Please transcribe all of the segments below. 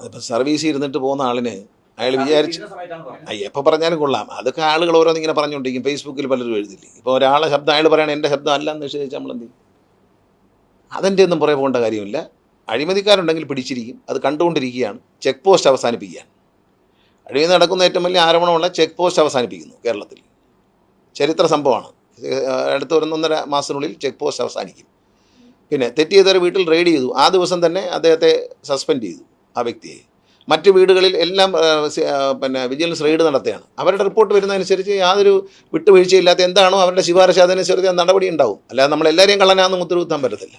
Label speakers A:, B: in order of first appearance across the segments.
A: അതിപ്പോൾ സർവീസ് ഇരുന്നിട്ട് പോകുന്ന ആളിന് അയാൾ വിചാരിച്ച് എപ്പോൾ പറഞ്ഞാലും കൊള്ളാം. അതൊക്കെ ആളുകൾ ഓരോന്ന് ഇങ്ങനെ പറഞ്ഞുകൊണ്ടിരിക്കും ഫേസ്ബുക്കിൽ പലരും എഴുതില്ലേ? ഇപ്പോൾ ഒരാളെ ശബ്ദം അയാൾ പറയണ എന്റെ ശബ്ദം അല്ല എന്ന് നിശ്ചയിച്ച് നമ്മൾ എന്ത് ചെയ്യും? അതെന്റെ ഒന്നും പുറകെ പോകേണ്ട കാര്യമില്ല. അഴിമതിക്കാരുണ്ടെങ്കിൽ പിടിച്ചിരിക്കും. അത് കണ്ടുകൊണ്ടിരിക്കുകയാണ്. ചെക്ക് പോസ്റ്റ് അവസാനിപ്പിക്കുകയാണ്. അഴിമതി നടക്കുന്ന ഏറ്റവും വലിയ ആരോപണമുള്ള ചെക്ക് പോസ്റ്റ് അവസാനിപ്പിക്കുന്നു കേരളത്തിൽ. ചരിത്ര സംഭവമാണ്. അടുത്ത ഒന്നൊന്നര മാസത്തിനുള്ളിൽ ചെക്ക് പോസ്റ്റ് അവസാനിക്കും. പിന്നെ തെറ്റ് ചെയ്തവരെ വീട്ടിൽ റെയ്ഡ് ചെയ്തു. ആ ദിവസം തന്നെ അദ്ദേഹത്തെ സസ്പെൻഡ് ചെയ്തു. ആ വ്യക്തിയെ. മറ്റ് വീടുകളിൽ എല്ലാം പിന്നെ വിജിലൻസ് റെയ്ഡ് നടത്തുകയാണ്. അവരുടെ റിപ്പോർട്ട് വരുന്നതനുസരിച്ച് യാതൊരു വിട്ടുവീഴ്ചയില്ലാത്ത എന്താണോ അവരുടെ ശിപാർശ അതനുസരിച്ച് നടപടി ഉണ്ടാവും. അല്ലാതെ നമ്മൾ എല്ലാവരെയും കള്ളനാണെന്ന് ഉത്തരവുത്താൻ പറ്റത്തില്ല.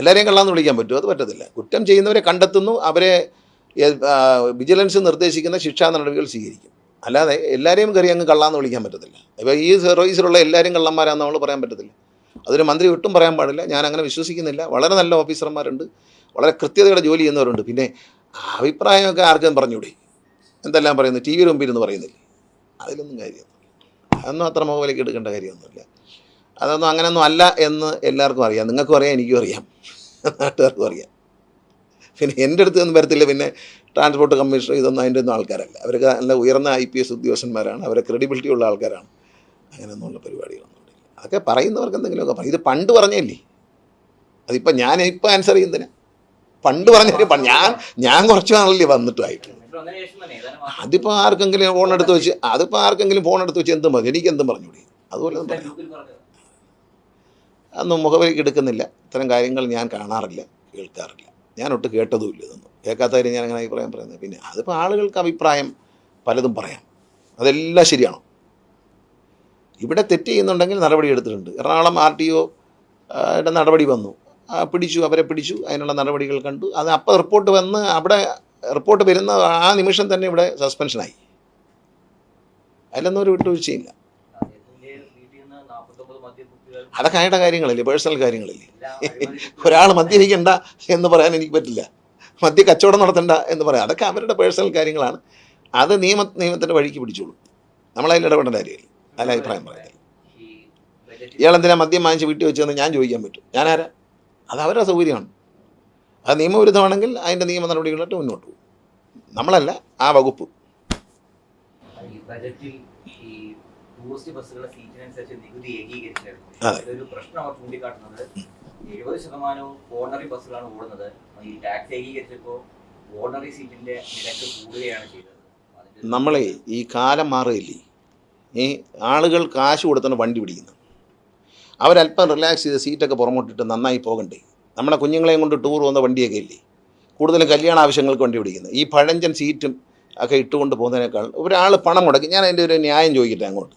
A: എല്ലാവരെയും കള്ളാന്ന് വിളിക്കാൻ പറ്റുമോ? അത് പറ്റത്തില്ല. കുറ്റം ചെയ്യുന്നവരെ കണ്ടെത്തുന്നു അവരെ വിജിലൻസ് നിർദ്ദേശിക്കുന്ന ശിക്ഷാ നടപടികൾ സ്വീകരിക്കും. അല്ലാതെ എല്ലാവരെയും കയറി അങ്ങ് കള്ളാന്ന് വിളിക്കാൻ പറ്റത്തില്ല. ഇപ്പോൾ ഈ സർവീസിലുള്ള എല്ലാവരും കള്ളന്മാരാണെന്ന് നമ്മൾ പറയാൻ പറ്റത്തില്ല. അതൊരു മന്ത്രി ഒട്ടും പറയാൻ പാടില്ല. ഞാൻ അങ്ങനെ വിശ്വസിക്കുന്നില്ല. വളരെ നല്ല ഓഫീസർമാരുണ്ട്. വളരെ കൃത്യതയുടെ ജോലി ചെയ്യുന്നവരുണ്ട്. പിന്നെ അഭിപ്രായമൊക്കെ ആർക്കും പറഞ്ഞൂടെ? എന്തെല്ലാം പറയുന്നു? ടി വിയുടെ മുമ്പിൽ ഇരുന്ന് പറയുന്നില്ലേ? അതിലൊന്നും കാര്യമൊന്നും അതൊന്നും അത്ര മുഖവിലേക്ക് എടുക്കേണ്ട കാര്യമൊന്നുമില്ല. അതൊന്നും അങ്ങനെയൊന്നും അല്ല എന്ന് എല്ലാവർക്കും അറിയാം. നിങ്ങൾക്കും അറിയാം എനിക്കും അറിയാം. നാട്ടുകാർക്കും അറിയാം. പിന്നെ എന്റെ അടുത്ത് ഒന്നും വരത്തില്ല. പിന്നെ ട്രാൻസ്പോർട്ട് കമ്മീഷണർ ഇതൊന്നും അതിന്റെ ഒന്നും ആൾക്കാരല്ല. അവരൊക്കെ നല്ല ഉയർന്ന ഐ പി എസ് ഉദ്യോഗസ്ഥന്മാരാണ്. അവരെ ക്രെഡിബിലിറ്റി ഉള്ള ആൾക്കാരാണ്. അങ്ങനെയൊന്നുള്ള പരിപാടികളൊന്നും അതൊക്കെ പറയുന്നവർക്ക് എന്തെങ്കിലുമൊക്കെ പറയും ഇത് പണ്ട് പറഞ്ഞല്ലേ? അതിപ്പോൾ ഞാൻ ഇപ്പോൾ ആൻസർ ചെയ്യുന്നതിന്. പണ്ട് പറഞ്ഞ ഞാൻ ഞാൻ കുറച്ച് നാളല്ലേ
B: മാസം
A: അതിപ്പോൾ ആർക്കെങ്കിലും ഫോൺ എടുത്ത് വെച്ച് അതിപ്പോൾ ആർക്കെങ്കിലും ഫോൺ എടുത്ത് വെച്ച് എന്തും മതി എനിക്ക് എന്തും പറഞ്ഞുകൂടി അതുപോലെ
B: പറഞ്ഞു.
A: അതൊന്നും മുഖവിലേക്ക് എടുക്കുന്നില്ല. ഇത്തരം കാര്യങ്ങൾ ഞാൻ കാണാറില്ല കേൾക്കാറില്ല. ഞാൻ ഒട്ട് കേട്ടതുമില്ല ഇതൊന്നും. കേൾക്കാത്ത കാര്യം ഞാൻ അങ്ങനെ അഭിപ്രായം പറയുന്നത്. പിന്നെ അതിപ്പോൾ ആളുകൾക്ക് അഭിപ്രായം പലതും പറയാം. അതെല്ലാം ശരിയാണോ? ഇവിടെ തെറ്റ് ചെയ്യുന്നുണ്ടെങ്കിൽ നടപടി എടുത്തിട്ടുണ്ട്. എറണാകുളം ആർ ടി ഒ നടപടി വന്നു. പിടിച്ചു അവരെ പിടിച്ചു. അതിനുള്ള നടപടികൾ കണ്ടു. അത് അപ്പോൾ റിപ്പോർട്ട് വന്ന് അവിടെ റിപ്പോർട്ട് വരുന്ന ആ നിമിഷം തന്നെ ഇവിടെ സസ്പെൻഷനായി. അതിലൊന്നും ഒരു വിട്ടുവീഴ്ചയില്ല.
B: അദ്ദേഹത്തിന്റെ വീട്ടിൽ നിന്ന് 49 മദ്യക്കുപ്പികൾ
A: അതൊക്കെ അയാളുടെ കാര്യങ്ങളല്ലേ? പേഴ്സണൽ കാര്യങ്ങളല്ലേ? ഒരാൾ മദ്യപിക്കണ്ട എന്ന് പറയാൻ എനിക്ക് പറ്റില്ല. മദ്യ കച്ചവടം നടത്തണ്ട എന്ന് പറയാം. അതൊക്കെ അവരുടെ പേഴ്സണൽ കാര്യങ്ങളാണ്. അത് നിയമ നിയമത്തിന്റെ വഴിക്ക് പിടിച്ചോളൂ. നമ്മളതിൽ ഇടപെടേണ്ട കാര്യമില്ല. അല്ല അഭിപ്രായം പറയുന്നത്
B: ഇയാൾ എന്തിനാ
A: ഇയാളെന്തിനാ മദ്യം വാങ്ങിച്ച് വീട്ടിൽ വെച്ചതെന്ന് ഞാൻ ചോദിക്കാൻ പറ്റും. ഞാനാരാ? അത് അവരുടെ സൗകര്യമാണ് അത് നിയമവിരുദ്ധമാണെങ്കിൽ അതിന്റെ നിയമ നടപടികളായിട്ട് മുന്നോട്ട് പോകും. നമ്മളല്ല ആ വകുപ്പ്.
B: ടൂറിസ്റ്റ് ബസ്സുകളുടെ സീറ്റിനനുസരിച്ച് നികുതി ഏകീകരിച്ചായിരുന്നു.
A: അതെ.
B: ഇതൊരു പ്രശ്നം അവർ ചൂണ്ടിക്കാട്ടുന്നത്. എഴുപത് ശതമാനവും ഓർഡിനറി ബസ്സുകളാണ് ഓടുന്നത്. ഈ ടാക്സ് ഏകീകരിച്ചപ്പോൾ ഓർഡിനറി സീറ്റിന്റെ നിരക്ക് കൂടുകയാണ് ചെയ്തത്.
A: നമ്മളെ ഈ കാലം മാറുകയില്ലേ? ഈ ആളുകൾ കാശ് കൊടുത്താണ് വണ്ടി പിടിക്കുന്നത് അവരല്പം റിലാക്സ് ചെയ്ത് സീറ്റൊക്കെ പുറമോട്ടിട്ട് നന്നായി പോകണ്ടേ? നമ്മുടെ കുഞ്ഞുങ്ങളെയും കൊണ്ട് ടൂർ പോകുന്ന വണ്ടിയൊക്കെ ഇല്ലേ? കൂടുതലും കല്യാണ ആവശ്യങ്ങൾക്ക് വണ്ടി പിടിക്കുന്നത് ഈ പഴഞ്ചൻ സീറ്റും ഒക്കെ ഇട്ടുകൊണ്ട് പോകുന്നതിനേക്കാൾ ഒരാൾ പണം മുടക്കി ഞാൻ അതിന്റെ ഒരു ന്യായം ചോദിക്കട്ടെ അങ്ങോട്ട്.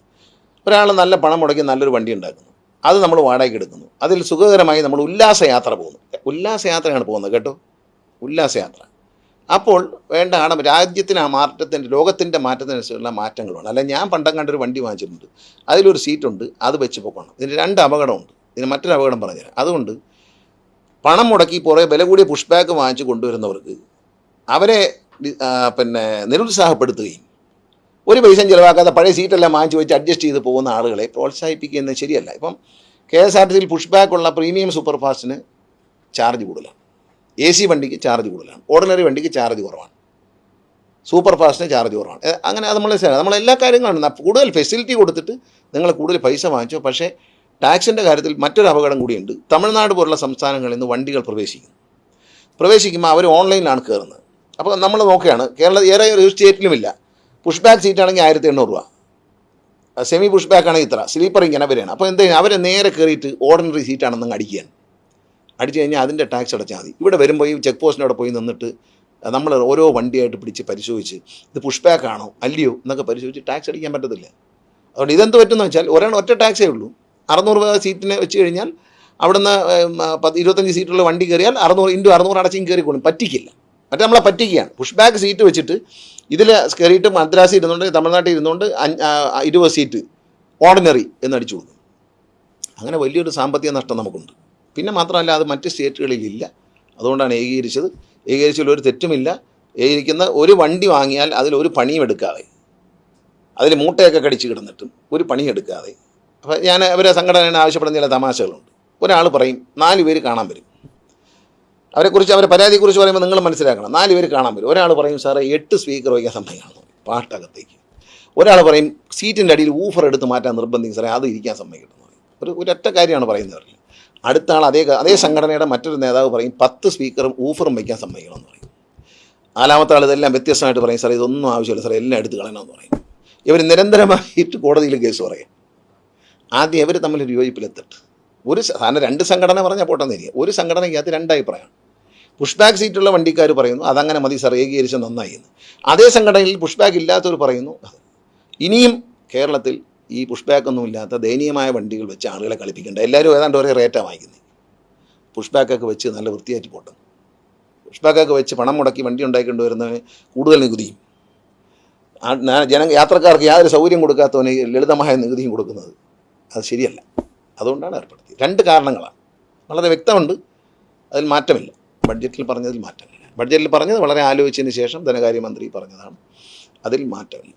A: ഒരാൾ നല്ല പണം മുടക്കി നല്ലൊരു വണ്ടി ഉണ്ടാക്കുന്നു. അത് നമ്മൾ വാടകയ്ക്ക് എടുക്കുന്നു. അതിൽ സുഖകരമായി നമ്മൾ ഉല്ലാസയാത്ര പോകുന്നു. ഉല്ലാസയാത്രയാണ് പോകുന്നത് കേട്ടോ. ഉല്ലാസയാത്ര. അപ്പോൾ വേണ്ട ആണ് രാജ്യത്തിന് ആ മാറ്റത്തിന്റെ ലോകത്തിന്റെ മാറ്റത്തിനനുസരിച്ചുള്ള മാറ്റങ്ങളുണ്ട്. അല്ല ഞാൻ പണ്ടം കണ്ടൊരു വണ്ടി വാങ്ങിച്ചിട്ടുണ്ട്. അതിലൊരു സീറ്റുണ്ട് അത് വെച്ച് പോക്കണം. ഇതിന് രണ്ട് അപകടമുണ്ട്. ഇതിന് മറ്റൊരു അപകടം പറഞ്ഞുതരാം. അതുകൊണ്ട് പണം മുടക്കി കുറേ വില കൂടിയ പുഷ് ബാക്ക് വാങ്ങിച്ച് കൊണ്ടുവരുന്നവർക്ക് അവരെ പിന്നെ നിരുത്സാഹപ്പെടുത്തുകയും ഒരു പൈസയും ചിലവാക്കാതെ പഴയ സീറ്റെല്ലാം വാങ്ങിച്ച് വെച്ച് അഡ്ജസ്റ്റ് ചെയ്ത് പോകുന്ന ആളുകളെ പ്രോത്സാഹിപ്പിക്കുന്നത് ശരിയല്ല. ഇപ്പം കെ എസ് ആർ ടി സിയിൽ പുഷ് ബാക്കുള്ള പ്രീമിയം സൂപ്പർ ഫാസ്റ്റിന് ചാർജ് കൂടുതലാണ്. എ സി വണ്ടിക്ക് ചാർജ് കൂടുതലാണ്. ഓർഡിനറി വണ്ടിക്ക് ചാർജ് കുറവാണ്. സൂപ്പർ ഫാസ്റ്റിന് ചാർജ് കുറവാണ് അങ്ങനെ അത് നമ്മൾ നമ്മൾ എല്ലാ കാര്യങ്ങളും കൂടുതൽ ഫെസിലിറ്റി കൊടുത്തിട്ട് നിങ്ങൾ കൂടുതൽ പൈസ വാങ്ങിച്ചു. പക്ഷേ ടാക്സിന്റെ കാര്യത്തിൽ മറ്റൊരു അപകടം കൂടിയുണ്ട്. തമിഴ്നാട് പോലുള്ള സംസ്ഥാനങ്ങളിൽ നിന്ന് വണ്ടികൾ പ്രവേശിക്കുന്നു. പ്രവേശിക്കുമ്പോൾ അവർ ഓൺലൈനിലാണ് കയറുന്നത്. അപ്പോൾ നമ്മൾ നോക്കുകയാണ് കേരള ഏറെ ഒരു സ്റ്റേറ്റിലുമില്ല. പുഷ് ബാക്ക് സീറ്റാണെങ്കിൽ ആയിരത്തി എണ്ണൂറ് രൂപ. സെമി പുഷ് ബാക്ക് ആണെങ്കിൽ ഇത്ര. സ്ലീപ്പർ ഇങ്ങനെ വരെയാണ് അപ്പോൾ എന്ത് അവർ നേരെ കയറിയിട്ട് ഓർഡിനറി സീറ്റാണെന്ന് അടിക്കുകയാണ്. അടിച്ചു കഴിഞ്ഞാൽ അതിന്റെ ടാക്സ് അടച്ചാൽ മതി. ഇവിടെ വരുമ്പോൾ ഈ ചെക്ക് പോസ്റ്റിന്റെ അവിടെ പോയി നിന്നിട്ട് നമ്മൾ ഓരോ വണ്ടിയായിട്ട് പിടിച്ച് പരിശോധിച്ച് ഇത് പുഷ് ബാക്ക് ആണോ അല്ലയോ എന്നൊക്കെ പരിശോധിച്ച് ടാക്സ് അടിക്കാൻ പറ്റത്തില്ല. അതുകൊണ്ട് ഇതെന്ത് പറ്റുമെന്ന് വെച്ചാൽ ഒരെണ്ണം ഒറ്റ ടാക്സേ ഉള്ളൂ. അറുന്നൂറ് രൂപ സീറ്റിനെ വെച്ച് കഴിഞ്ഞാൽ അവിടുന്ന് പത്ത് ഇരുപത്തഞ്ച് സീറ്റുള്ള വണ്ടി കയറിയാൽ അറുന്നൂറ് ഇന്റു അറുന്നൂറ് അടച്ചും കയറി കൊടുക്കും പറ്റിക്കില്ല. മറ്റേ നമ്മളെ പറ്റിക്കുകയാണ്. പുഷ് ബാക്ക് സീറ്റ് വെച്ചിട്ട് ഇതിൽ കയറിയിട്ട് മദ്രാസിൽ ഇരുന്നുകൊണ്ട് തമിഴ്നാട്ടിൽ ഇരുന്നുകൊണ്ട് ഇരുപത് സീറ്റ് ഓർഡിനറി എന്നടിച്ചു കൊടുക്കും. അങ്ങനെ വലിയൊരു സാമ്പത്തിക നഷ്ടം നമുക്കുണ്ട്. പിന്നെ മാത്രമല്ല അത് മറ്റ് സ്റ്റേറ്റുകളിലില്ല അതുകൊണ്ടാണ് ഏകീകരിച്ചത്. ഏകീകരിച്ചതിൽ ഒരു തെറ്റുമില്ല. ഏകീകരിക്കുന്ന ഒരു വണ്ടി വാങ്ങിയാൽ അതിൽ ഒരു പണിയും എടുക്കാതെ അതിൽ മൂട്ടയൊക്കെ കടിച്ച് കിടന്നിട്ടും ഒരു പണിയും എടുക്കാതെ. അപ്പോൾ ഞാൻ അവരെ സംഘടനയാണ് ആവശ്യപ്പെടുന്ന ചില തമാശകളുണ്ട്. ഒരാൾ പറയും നാല് പേര് കാണാൻ വരും. അവരെക്കുറിച്ച് അവരെ പരാതിയെക്കുറിച്ച് പറയുമ്പോൾ നിങ്ങൾ മനസ്സിലാക്കണം നാല് പേര് കാണാൻ വരും. ഒരാൾ പറയും സാറേ എട്ട് സ്പീക്കർ വയ്ക്കാൻ സമ്മതിക്കണം പാട്ടകത്തേക്ക്. ഒരാൾ പറയും സീറ്റിന്റെ അടിയിൽ ഊഫർ എടുത്ത് മാറ്റാൻ നിർബന്ധിക്കും സാറേ അത് ഇരിക്കാൻ സമ്മതിക്കണം ഒരു ഒരൊറ്റ കാര്യമാണ് പറയുന്നവരിൽ. അടുത്ത ആൾ അതേ അതേ സംഘടനയുടെ മറ്റൊരു നേതാവ് പറയും പത്ത് സ്പീക്കറും ഊഫറും വയ്ക്കാൻ സമ്മതിക്കണമെന്ന് പറയും. നാലാമത്തെ ആൾ ഇതെല്ലാം വ്യത്യസ്തമായിട്ട് പറയും സാറേ ഇതൊന്നും ആവശ്യമില്ല സാറേ എല്ലാം എടുത്ത് കളയണമെന്ന് പറയും. ഇവർ നിരന്തരമായിട്ട് കോടതിയിൽ കേസ് പറയും. ആദ്യം ഇവർ തമ്മിൽ ഒരു യോജിപ്പിലെത്തിട്ട്. ഒരു സാധാരണ രണ്ട് സംഘടന പറഞ്ഞാൽ പോട്ടെന്നിരിക്കും ഒരു സംഘടനയ്ക്കകത്ത് രണ്ടഭിപ്രായമാണ് പുഷ് ബാക്ക് സീറ്റുള്ള വണ്ടിക്കാർ പറയുന്നു അതങ്ങനെ മതി സാർ ഏകീകരിച്ച് നന്നായി എന്ന്. അതേ സംഘടനയിൽ പുഷ് ബാക്ക് ഇല്ലാത്തവർ പറയുന്നു ഇനിയും കേരളത്തിൽ ഈ പുഷ് ബാക്ക് ഒന്നും ഇല്ലാത്ത ദയനീയമായ വണ്ടികൾ വെച്ച് ആളുകളെ കളിപ്പിക്കേണ്ട. എല്ലാവരും ഏതാണ്ട് ഒരേ റേറ്റാണ് വാങ്ങിക്കുന്നത് പുഷ് ബാക്കൊക്കെ വെച്ച് നല്ല വൃത്തിയായിട്ട് പോട്ടെ പുഷ് ബാക്കൊക്കെ വെച്ച് പണം മുടക്കി വണ്ടി ഉണ്ടാക്കിക്കൊണ്ട് വരുന്നവന് കൂടുതൽ നികുതിയും ജന യാത്രക്കാർക്ക് യാതൊരു സൗകര്യം കൊടുക്കാത്തവന് ലളിതമായ നികുതിയും കൊടുക്കുന്നത് അത് ശരിയല്ല. അതുകൊണ്ടാണ് ഏർപ്പെടുത്തിയത്. രണ്ട് കാരണങ്ങളാണ്. വളരെ വ്യക്തമുണ്ട്. അതിൽ മാറ്റമില്ല. ബഡ്ജറ്റിൽ പറഞ്ഞതിൽ മാറ്റമില്ല. ബഡ്ജറ്റിൽ പറഞ്ഞത് വളരെ ആലോചിച്ചതിന് ശേഷം ധനകാര്യമന്ത്രി പറഞ്ഞതാണ്. അതിൽ മാറ്റമില്ല.